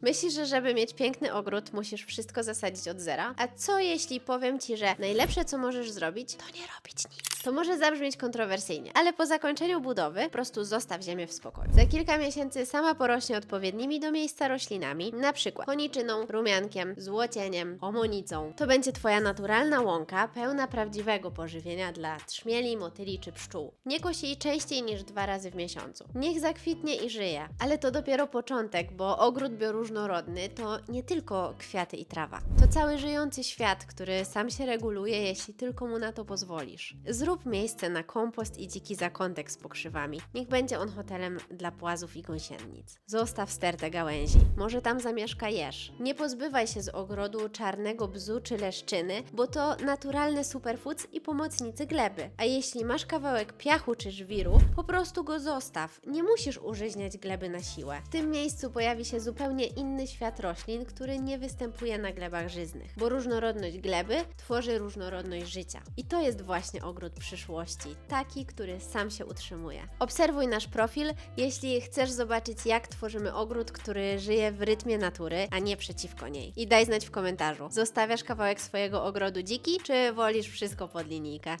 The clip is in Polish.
Myślisz, że żeby mieć piękny ogród, musisz wszystko zasadzić od zera? A co jeśli powiem Ci, że najlepsze co możesz zrobić, to nie robić nic? To może zabrzmieć kontrowersyjnie, ale po zakończeniu budowy po prostu zostaw ziemię w spokoju. Za kilka miesięcy sama porośnie odpowiednimi do miejsca roślinami, na przykład koniczyną, rumiankiem, złocieniem, omonicą. To będzie Twoja naturalna łąka, pełna prawdziwego pożywienia dla trzmieli, motyli czy pszczół. Nie kosi jej częściej niż dwa razy w miesiącu. Niech zakwitnie i żyje, ale to dopiero początek, bo ogród bioróżnorodny to nie tylko kwiaty i trawa. To cały żyjący świat, który sam się reguluje, jeśli tylko mu na to pozwolisz. Zrób miejsce na kompost i dziki zakątek z pokrzywami. Niech będzie on hotelem dla płazów i gąsienic. Zostaw stertę gałęzi. Może tam zamieszka jeż. Nie pozbywaj się z ogrodu czarnego bzu czy leszczyny, bo to naturalne superfoods i pomocnicy gleby. A jeśli masz kawałek piachu czy żwiru, po prostu go zostaw. Nie musisz użyźniać gleby na siłę. W tym miejscu pojawi się zupełnie inny świat roślin, który nie występuje na glebach żyznych, bo różnorodność gleby tworzy różnorodność życia. I to jest właśnie ogród przyszłości, taki, który sam się utrzymuje. Obserwuj nasz profil, jeśli chcesz zobaczyć, jak tworzymy ogród, który żyje w rytmie natury, a nie przeciwko niej. I daj znać w komentarzu, zostawiasz kawałek swojego ogrodu dziki, czy wolisz wszystko pod linijkę?